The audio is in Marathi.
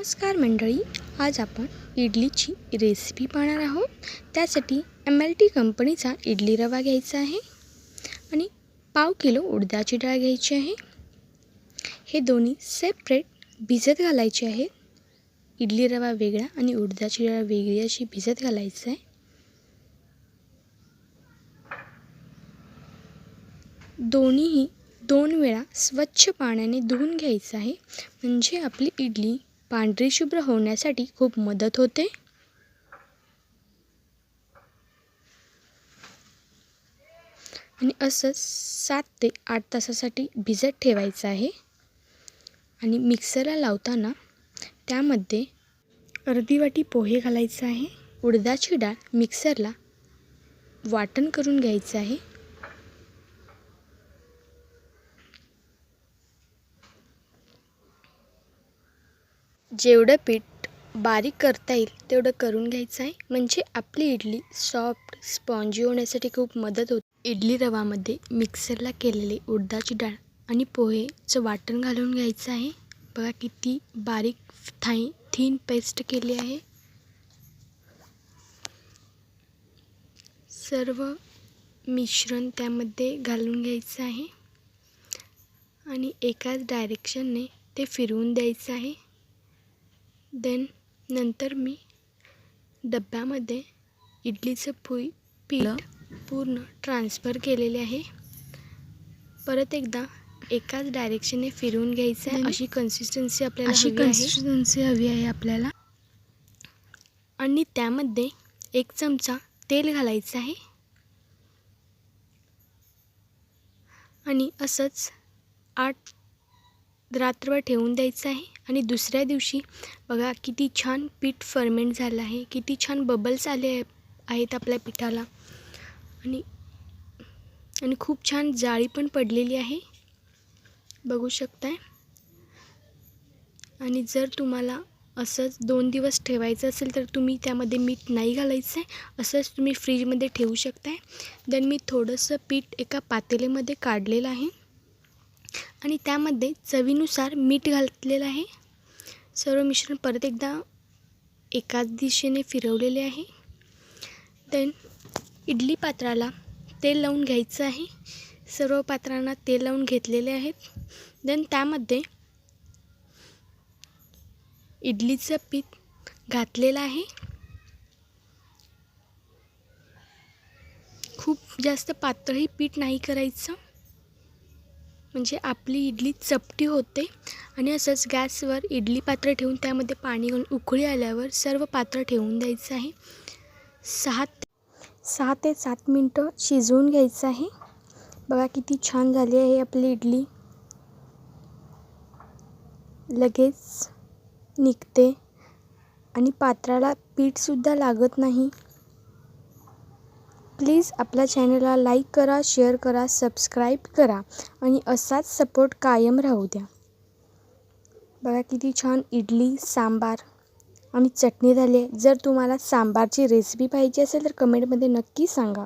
नमस्कार मंडळी आज आपण इडलीची रेसिपी पाहणार आहोत. त्यासाठी एम एल टी कंपनीचा इडली रवा घ्यायचा आहे आणि पाव किलो उडदाची डाळ घ्यायची आहे. हे दोन्ही सेपरेट भिजत घालायचे आहेत इडली रवा वेगळा आणि उडदाची डाळ वेगळी अशी भिजत घालायचं आहे. दोन्हीही दोन वेळा स्वच्छ पाण्याने धुवून घ्यायचं आहे. म्हणजे आपली इडली पांढरी शुभ्र होण्यासाठी खूप मदत होते. आणि असंच सात ते आठ तासासाठी भिजत ठेवायचं आहे. आणि मिक्सरला लावताना त्यामध्ये अर्धी वाटी पोहे घालायचं आहे. उडदाची डाळ मिक्सरला वाटण करून घ्यायचं आहे. जेवढं पीठ बारीक करता येईल तेवढं करून घ्यायचं आहे. म्हणजे आपली इडली सॉफ्ट स्पॉन्जी होण्यासाठी खूप मदत होते. इडली रवामध्ये मिक्सरला केलेली उडदाची डाळ आणि पोहेचं वाटण घालून घ्यायचं आहे. बघा किती बारीक थाई थीन पेस्ट केली आहे. सर्व मिश्रण त्यामध्ये घालून घ्यायचं आहे. आणि एकाच डायरेक्शनने ते फिरवून द्यायचं आहे. देन नंतर मी डब्यामध्ये इडलीचं पुई पीठ पूर्ण ट्रान्सफर केलेले आहे. परत एकदा एकाच डायरेक्शनने फिरवून घ्यायचं आहे. अशी कन्सिस्टन्सी आपल्याला अशी कन्सिस्टन्सी हवी आहे आपल्याला. आणि त्यामध्ये एक चमचा तेल घालायचं आहे. आणि असंच आठ रात्रभर ठेवून द्यायचं आहे. आणि दुसऱ्या दिवशी बघा किती छान पीठ फर्मेंट झालं आहे. किती छान बबल्स आले आहेत आपल्या पिठाला. आणि आणि खूप छान जाळी पण पडलेली आहे. बघू शकताय? आणि जर तुम्हाला असंच दोन दिवस ठेवायचं असेल तर तुम्ही त्यामध्ये मीठ नाही घालायचं आहे असंच तुम्ही फ्रीजमध्ये ठेवू शकताय. देन मी थोडंसं पीठ एका पातेल्यामध्ये काढलेलं आहे. आणि त्यामध्ये चवीनुसार मीठ घातलेलं आहे. सर्व मिश्रण परत एकदा एकाच दिशेने फिरवलेले आहे. देन इडली पात्राला तेल लावून घ्यायचं आहे. सर्व पात्रांना तेल लावून घेतलेले आहेत. देन त्यामध्ये इडलीचं पीठ घातलेलं आहे. खूप जास्त पातळही पीठ नाही करायचं. म्हणजे आपली इडली चपटी होते आणि असंच गॅसवर इडली पात्र ठेवून त्यामध्ये पाणी घालून उकळी आल्यावर सर्व पात्र ठेवून द्यायचं आहे. सहा सहा ते सात मिनटं शिजवून घ्यायचं आहे. बघा किती छान झाली आहे आपली इडली. लगेच निघते आणि पात्राला पीठसुद्धा लागत नाही. प्लीज आपल्या चॅनलला लाईक करा शेअर करा सबस्क्राईब करा आणि असाच सपोर्ट कायम राहू द्या. बघा किती छान इडली सांबार आणि चटणी झाली आहे. जर तुम्हाला सांबारची रेसिपी पाहिजे असेल तर कमेंटमध्ये नक्की सांगा.